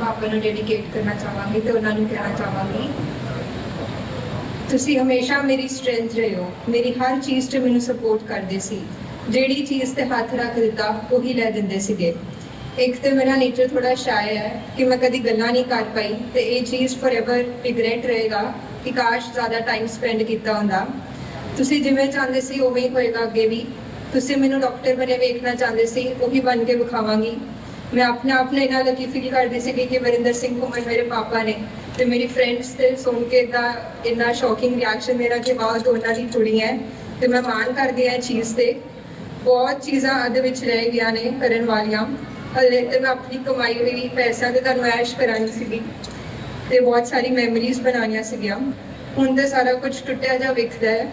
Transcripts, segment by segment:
ਪਾਪਾ ਨੂੰ ਡੈਡੀਕੇਟ ਕਰਨਾ ਚਾਹਾਂਗੀ ਤੇ ਉਹਨਾਂ ਨੂੰ ਕਹਿਣਾ ਚਾਹਾਂਗੀ। ਤੁਸੀਂ ਹਮੇਸ਼ਾ ਮੇਰੀ ਸਟਰੈਂਥ ਰਹੇ। ਹੋ ਮੇਰੀ ਹਰ ਚੀਜ਼ 'ਚ ਮੈਨੂੰ ਸਪੋਰਟ ਕਰਦੇ ਸੀ। ਜਿਹੜੀ ਚੀਜ਼ ਤੇ ਹੱਥ ਰੱਖ ਦਿੱਤਾ, ਉਹੀ ਲੈ ਦਿੰਦੇ ਸੀਗੇ। ਇੱਕ ਤੇ ਮੇਰਾ ਨੇਚਰ ਥੋੜਾ ਸ਼ਾਇ ਹੈ ਕਿ ਮੈਂ ਕਦੀ ਗੱਲਾਂ ਨਹੀਂ ਕਰ ਪਾਈ ਤੇ ਇਹ ਚੀਜ਼ ਫੋਰਐਵਰ ਰਿਗਰੈਟ ਰਹੇਗਾ ਕਿ ਕਾਸ਼ ਜ਼ਿਆਦਾ ਟਾਈਮ ਸਪੈਂਡ ਕੀਤਾ ਹੁੰਦਾ। ਤੁਸੀਂ ਜਿਵੇਂ ਚਾਹੁੰਦੇ ਸੀ, ਉਵੇਂ ਹੀ ਹੋਏਗਾ ਅੱਗੇ ਵੀ। ਤੁਸੀਂ ਮੈਨੂੰ ਡਾਕਟਰ ਬਣੇ ਵੇਖਣਾ ਚਾਹੁੰਦੇ ਸੀ, ਉਹੀ ਬਣ ਕੇ ਵਿਖਾਵਾਂਗੀ। ਮੈਂ ਆਪਣੇ ਆਪ ਨੂੰ ਇਹਨਾਂ ਲੱਕੀ ਫੀਲ ਕਰਦੀ ਸੀ ਕਿ ਵਰਿੰਦਰ ਸਿੰਘ ਘੁੰਮਣ ਮੇਰੇ ਪਾਪਾ ਨੇ ਤੇ ਮੇਰੀ ਫਰੈਂਡਸ ਤੇ ਸੁਣ ਕੇ ਦਾ ਇੰਨਾ ਸ਼ੌਕਿੰਗ ਰਿਐਕਸ਼ਨ ਮੇਰਾ ਕਿ ਵਾਹ, ਦੋਨਾਂ ਦੀ ਕੁੜੀ ਹੈ ਤੇ ਮੈਂ ਮਾਣ ਕਰਦੀ ਹਾਂ ਇਹ ਚੀਜ਼ ਤੇ। ਬਹੁਤ ਚੀਜ਼ਾਂ ਅੱਧ ਵਿੱਚ ਰਹਿ ਗਈਆਂ ਨੇ ਕਰਨ ਵਾਲੀਆਂ। ਹਲੇ ਤੇ ਮੈਂ ਆਪਣੀ ਕਮਾਈ ਹੋਈ ਪੈਸਿਆਂ ਤੇ ਤੁਹਾਨੂੰ ਐਸ਼ ਕਰਾਣੀ ਸੀਗੀ ਤੇ ਬਹੁਤ ਸਾਰੀ ਮੈਮਰੀਜ਼ ਬਣਾਉਣੀਆਂ ਸੀਗੀਆਂ। ਹੁਣ ਤੇ ਸਾਰਾ ਕੁਝ ਟੁੱਟਿਆ ਜਾ ਵਿਖਦਾ ਹੈ।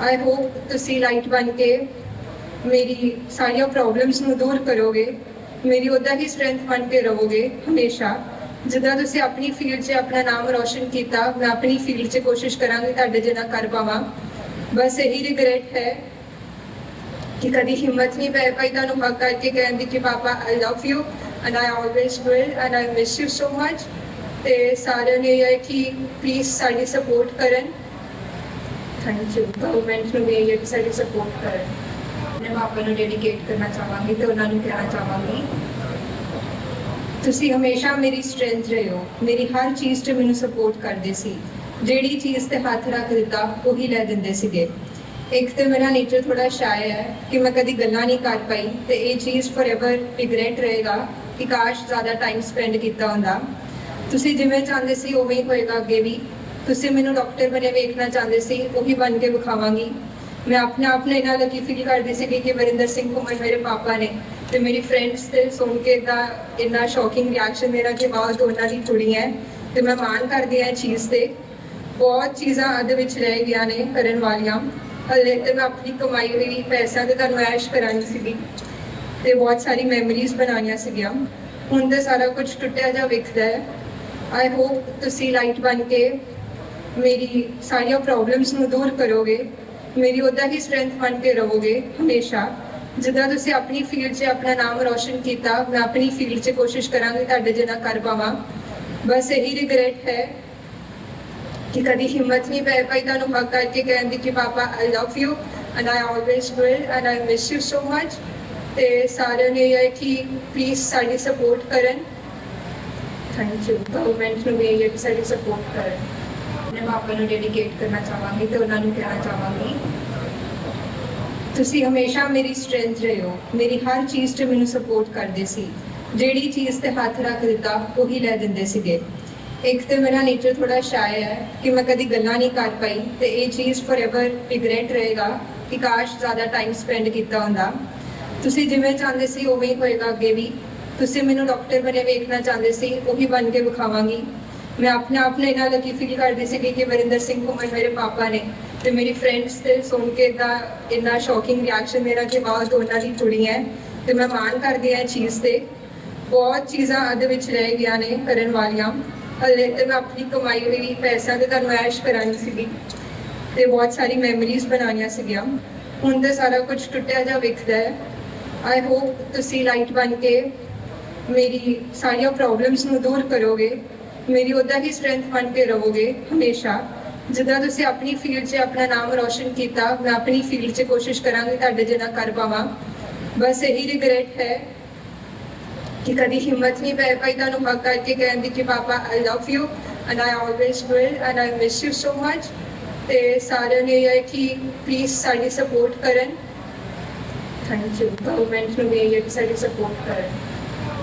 ਆਈ ਹੋਪ ਤੁਸੀਂ ਲਾਈਟ ਬਣ ਕੇ ਮੇਰੀ ਸਾਰੀਆਂ ਪ੍ਰੋਬਲਮਸ ਨੂੰ ਦੂਰ ਕਰੋਗੇ। ਮੇਰੀ ਉਹਦਾ ਹੀ ਸਟਰੈਂਥ ਬਣ ਕੇ ਰਹੋਗੇ ਹਮੇਸ਼ਾ। ਜਿੱਦਾਂ ਤੁਸੀਂ ਆਪਣੀ ਫੀਲਡ 'ਚ ਆਪਣਾ ਨਾਮ ਰੌਸ਼ਨ ਕੀਤਾ, ਮੈਂ ਆਪਣੀ ਫੀਲਡ 'ਚ ਕੋਸ਼ਿਸ਼ ਕਰਾਂਗੀ ਤੁਹਾਡੇ ਜਿਹਾ ਕਰ ਪਾਵਾਂ। ਬਸ ਇਹੀ ਰਿਗਰੈਟ ਹੈ ਕਿ ਕਦੀ ਹਿੰਮਤ ਨਹੀਂ ਪੈ ਪਾਈ ਤੁਹਾਨੂੰ ਹੱਕ ਕਰਕੇ ਕਹਿਣ ਦੀ ਕਿ ਪਾਪਾ I love you and I always will and I miss you so much ਤੇ ਸਾਰਿਆਂ ਨੇ ਇਹ ਹੈ ਕਿ ਪਲੀਜ਼ ਸਾਡੀ ਸਪੋਰਟ ਕਰਨ। ਥੈਂਕ ਯੂ ਗਵਰਨਮੈਂਟ ਨੂੰ ਵੀ ਇਹ ਸਾਡੀ ਸਪੋਰਟ ਕਰਨ। ਮੈਂ ਪਾਪਾ ਨੂੰ ਡੈਡੀਕੇਟ ਕਰਨਾ ਚਾਹਾਂਗੀ ਤੇ ਉਹਨਾਂ ਨੂੰ ਕਹਿਣਾ ਚਾਹਾਂਗੀ। ਤੁਸੀਂ ਹਮੇਸ਼ਾ ਮੇਰੀ ਸਟਰੈਂਥ ਰਹੇ ਹੋ। ਮੇਰੀ ਹਰ ਚੀਜ਼ 'ਚ ਮੈਨੂੰ ਸਪੋਰਟ ਕਰਦੇ ਸੀ। ਜਿਹੜੀ ਚੀਜ਼ ਤੇ ਹੱਥ ਰੱਖ ਦਿੱਤਾ, ਉਹੀ ਲੈ ਦਿੰਦੇ ਸੀਗੇ। ਇੱਕ ਤੇ ਮੇਰਾ ਨੇਚਰ ਥੋੜਾ ਸ਼ਾਇ ਹੈ ਕਿ ਮੈਂ ਕਦੀ ਗੱਲਾਂ ਨਹੀਂ ਕਰ ਪਾਈ ਤੇ ਇਹ ਚੀਜ਼ ਫੋਰਐਵਰ ਰਿਗਰੈਟ ਰਹੇਗਾ ਕਿ ਕਾਸ਼ ਜ਼ਿਆਦਾ ਟਾਈਮ ਸਪੈਂਡ ਕੀਤਾ ਹੁੰਦਾ। ਤੁਸੀਂ ਜਿਵੇਂ ਚਾਹੁੰਦੇ ਸੀ, ਉਵੇਂ ਹੀ ਹੋਏਗਾ ਅੱਗੇ ਵੀ। ਤੁਸੀਂ ਮੈਨੂੰ ਡਾਕਟਰ ਬਣੇ ਵੇਖਣਾ ਚਾਹੁੰਦੇ ਸੀ, ਉਹੀ ਬਣ ਕੇ ਵਿਖਾਵਾਂਗੀ। ਮੈਂ ਆਪਣੇ ਆਪ ਨੂੰ ਇਹਨਾਂ ਲੱਕੀ ਫੀਲ ਕਰਦੀ ਸੀਗੀ ਕਿ ਵਰਿੰਦਰ ਸਿੰਘ ਘੁੰਮਣ ਮੇਰੇ ਪਾਪਾ ਨੇ ਤੇ ਮੇਰੀ ਫਰੈਂਡਸ ਤੇ ਸੁਣ ਕੇ ਦਾ ਇੰਨਾ ਸ਼ੌਕਿੰਗ ਰਿਐਕਸ਼ਨ ਮੇਰਾ ਕਿ ਵਾਹ, ਦੋਨਾਂ ਦੀ ਕੁੜੀ ਹੈ ਤੇ ਮੈਂ ਮਾਣ ਕਰਦੀ ਹਾਂ ਇਹ ਚੀਜ਼ ਤੇ। ਬਹੁਤ ਚੀਜ਼ਾਂ ਅੱਧ ਵਿੱਚ ਰਹਿ ਗਈਆਂ ਨੇ ਕਰਨ ਵਾਲੀਆਂ। ਹਲੇ ਤੇ ਮੈਂ ਆਪਣੀ ਕਮਾਈ ਹੋਈ ਪੈਸਿਆਂ ਤੇ ਤੁਹਾਨੂੰ ਐਸ਼ ਕਰਾਣੀ ਸੀਗੀ ਤੇ ਬਹੁਤ ਸਾਰੀ ਮੈਮਰੀਜ਼ ਬਣਾਉਣੀਆਂ ਸੀਗੀਆਂ। ਹੁਣ ਤੇ ਸਾਰਾ ਕੁਝ ਟੁੱਟਿਆ ਜਾ ਵਿਖਦਾ ਹੈ। ਆਈ ਹੋਪ ਤੁਸੀਂ ਲਾਈਟ ਬਣ ਕੇ ਮੇਰੀ ਸਾਰੀਆਂ ਪ੍ਰੋਬਲਮਸ ਨੂੰ ਦੂਰ ਕਰੋਗੇ। ਮੇਰੀ ਉਹਦਾ ਹੀ ਸਟਰੈਂਥ ਬਣ ਕੇ ਰਹੋਗੇ ਹਮੇਸ਼ਾ। ਜਿੱਦਾਂ ਤੁਸੀਂ ਆਪਣੀ ਫੀਲਡ 'ਚ ਆਪਣਾ ਨਾਮ ਰੌਸ਼ਨ ਕੀਤਾ, ਮੈਂ ਆਪਣੀ ਫੀਲਡ 'ਚ ਕੋਸ਼ਿਸ਼ ਕਰਾਂਗੀ ਤੁਹਾਡੇ ਜਿਹਾ ਕਰ ਪਾਵਾਂ। ਬਸ ਇਹੀ ਰਿਗਰੈਟ ਹੈ ਕਿ ਕਦੀ ਹਿੰਮਤ ਨਹੀਂ ਪੈ ਪਾਈ ਤੁਹਾਨੂੰ ਹੱਕ ਕਰਕੇ ਕਹਿਣ ਦੀ ਕਿ, ਪਾਪਾ I love you and I always will and I miss you so much ਤੇ ਸਾਰਿਆਂ ਨੇ ਇਹ ਹੈ ਕਿ ਪਲੀਜ਼ ਸਾਡੀ ਸਪੋਰਟ ਕਰਨ। ਥੈਂਕ ਯੂ ਗਵਰਨਮੈਂਟ ਨੂੰ ਵੀ ਇਹ ਕਿ ਸਾਡੀ ਸਪੋਰਟ ਕਰਨ। ਮੈਂ ਪਾਪਾ ਨੂੰ ਡੈਡੀਕੇਟ ਕਰਨਾ ਚਾਹਾਂਗੀ ਤੇ ਉਹਨਾਂ ਨੂੰ ਕਹਿਣਾ ਚਾਹਾਂਗੀ। ਤੁਸੀਂ ਹਮੇਸ਼ਾ ਮੇਰੀ ਸਟਰੈਂਥ ਰਹੇ। ਹੋ ਮੇਰੀ ਹਰ ਚੀਜ਼ 'ਚ ਮੈਨੂੰ ਸਪੋਰਟ ਕਰਦੇ ਸੀ। ਜਿਹੜੀ ਚੀਜ਼ ਤੇ ਹੱਥ ਰੱਖ ਦਿੱਤਾ, ਉਹੀ ਲੈ ਦਿੰਦੇ ਸੀਗੇ। ਇੱਕ ਤੇ ਮੇਰਾ ਨੇਚਰ ਥੋੜਾ ਸ਼ਾਇ ਹੈ ਕਿ ਮੈਂ ਕਦੀ ਗੱਲਾਂ ਨਹੀਂ ਕਰ ਪਾਈ ਤੇ ਇਹ ਚੀਜ਼ ਫੋਰਐਵਰ ਰਿਗਰੈਟ ਰਹੇਗਾ ਕਿ ਕਾਸ਼ ਜ਼ਿਆਦਾ ਟਾਈਮ ਸਪੈਂਡ ਕੀਤਾ ਹੁੰਦਾ। ਤੁਸੀਂ ਜਿਵੇਂ ਚਾਹੁੰਦੇ ਸੀ, ਉਵੇਂ ਹੀ ਹੋਏਗਾ ਅੱਗੇ ਵੀ। ਤੁਸੀਂ ਮੈਨੂੰ ਡਾਕਟਰ ਬਣੇ ਵੇਖਣਾ ਚਾਹੁੰਦੇ ਸੀ, ਉਹੀ ਬਣ ਕੇ ਵਿਖਾਵਾਂਗੀ। ਮੈਂ ਆਪਣੇ ਆਪ ਨੂੰ ਇਹਨਾਂ ਲੱਕੀ ਫੀਲ ਕਰਦੀ ਸੀਗੀ ਕਿ ਵਰਿੰਦਰ ਸਿੰਘ ਘੁੰਮਣ ਮੇਰੇ ਪਾਪਾ ਨੇ ਤੇ ਮੇਰੀ ਫਰੈਂਡਸ ਤੇ ਸੁਣ ਕੇ ਦਾ ਇੰਨਾ ਸ਼ੌਕਿੰਗ ਰਿਐਕਸ਼ਨ ਮੇਰਾ ਕਿ ਵਾਹ ਦੋਨਾਂ ਦੀ ਕੁੜੀ ਹੈ ਤੇ ਮੈਂ ਮਾਣ ਕਰਦੀ ਹਾਂ ਇਹ ਚੀਜ਼ ਤੇ। ਬਹੁਤ ਚੀਜ਼ਾਂ ਅੱਧ ਵਿੱਚ ਰਹਿ ਗਈਆਂ ਨੇ ਕਰਨ ਵਾਲੀਆਂ। ਹਲੇ ਤੇ ਮੈਂ ਆਪਣੀ ਕਮਾਈ ਹੋਈ ਪੈਸਿਆਂ ਤੇ ਤੁਹਾਨੂੰ ਐਸ਼ ਕਰਾਣੀ ਸੀਗੀ ਤੇ ਬਹੁਤ ਸਾਰੀ ਮੈਮਰੀਜ਼ ਬਣਾਉਣੀਆਂ ਸੀਗੀਆਂ। ਹੁਣ ਤੇ ਸਾਰਾ ਕੁਝ ਟੁੱਟਿਆ ਜਾ ਵਿਖਦਾ ਹੈ। ਆਈ ਹੋਪ ਤੁਸੀਂ ਲਾਈਟ ਬਣ ਕੇ ਮੇਰੀ ਸਾਰੀਆਂ ਪ੍ਰੋਬਲਮਸ ਨੂੰ ਦੂਰ ਕਰੋਗੇ। ਮੇਰੀ ਉਹਦਾ ਹੀ ਸਟਰੈਂਥ ਬਣ ਕੇ ਰਹੋਗੇ ਹਮੇਸ਼ਾ। ਜਿੱਦਾਂ ਤੁਸੀਂ ਆਪਣੀ ਫੀਲਡ 'ਚ ਆਪਣਾ ਨਾਮ ਰੌਸ਼ਨ ਕੀਤਾ, ਮੈਂ ਆਪਣੀ ਫੀਲਡ 'ਚ ਕੋਸ਼ਿਸ਼ ਕਰਾਂਗੀ ਤੁਹਾਡੇ ਜਿਹਾ ਕਰ ਪਾਵਾਂ। ਬਸ ਇਹੀ ਰਿਗਰੈਟ ਹੈ ਕਿ ਕਦੀ ਹਿੰਮਤ ਨਹੀਂ ਪੈ ਪਾਈ ਤੁਹਾਨੂੰ ਹੱਕ ਕਰਕੇ ਕਹਿਣ ਦੀ ਕਿ, ਪਾਪਾ I love you and I always will and I miss you so much ਤੇ ਸਾਰਿਆਂ ਨੇ ਇਹ ਕਿ ਪਲੀਜ਼ ਸਾਡੀ ਸਪੋਰਟ ਕਰਨ। ਥੈਂਕ ਯੂ ਗਵਰਨਮੈਂਟ ਨੂੰ ਵੀ ਇਹ ਕਿ ਸਾਡੀ ਸਪੋਰਟ ਕਰਨ।